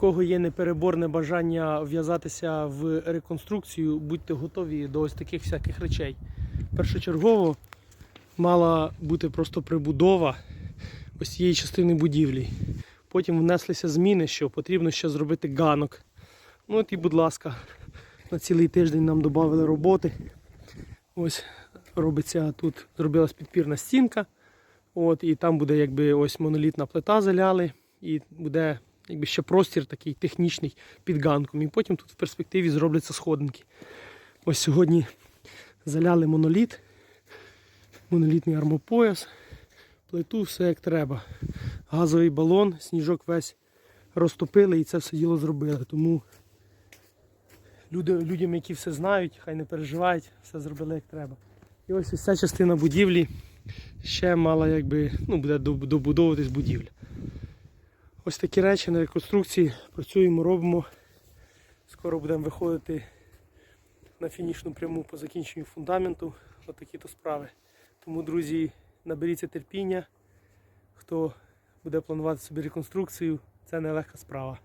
кого є непереборне бажання в'язатися в реконструкцію, будьте готові до ось таких всяких речей. Першочергово мала бути просто прибудова ось цієї частини будівлі. Потім внеслися зміни, що потрібно ще зробити ганок. Ну от і, будь ласка, на цілий тиждень нам додали роботи. Ось робиться тут, зробилась підпірна стінка. От, і там буде якби ось монолітна плита заляли, і буде якби ще простір такий технічний під ганком. І потім тут в перспективі зробляться сходинки. Ось сьогодні заляли моноліт, монолітний армопояс, плиту, все як треба. Газовий балон, сніжок весь розтопили і це все діло зробили. Тому люди, людям, які все знають, хай не переживають, все зробили як треба. І ось ось ця частина будівлі ще мала якби, ну, буде добудовуватись будівля. Ось такі речі на реконструкції працюємо, робимо. Скоро будемо виходити на фінішну пряму по закінченню фундаменту. Ось такі то справи. Тому, друзі, наберіться терпіння. Хто буде планувати собі реконструкцію, це нелегка справа.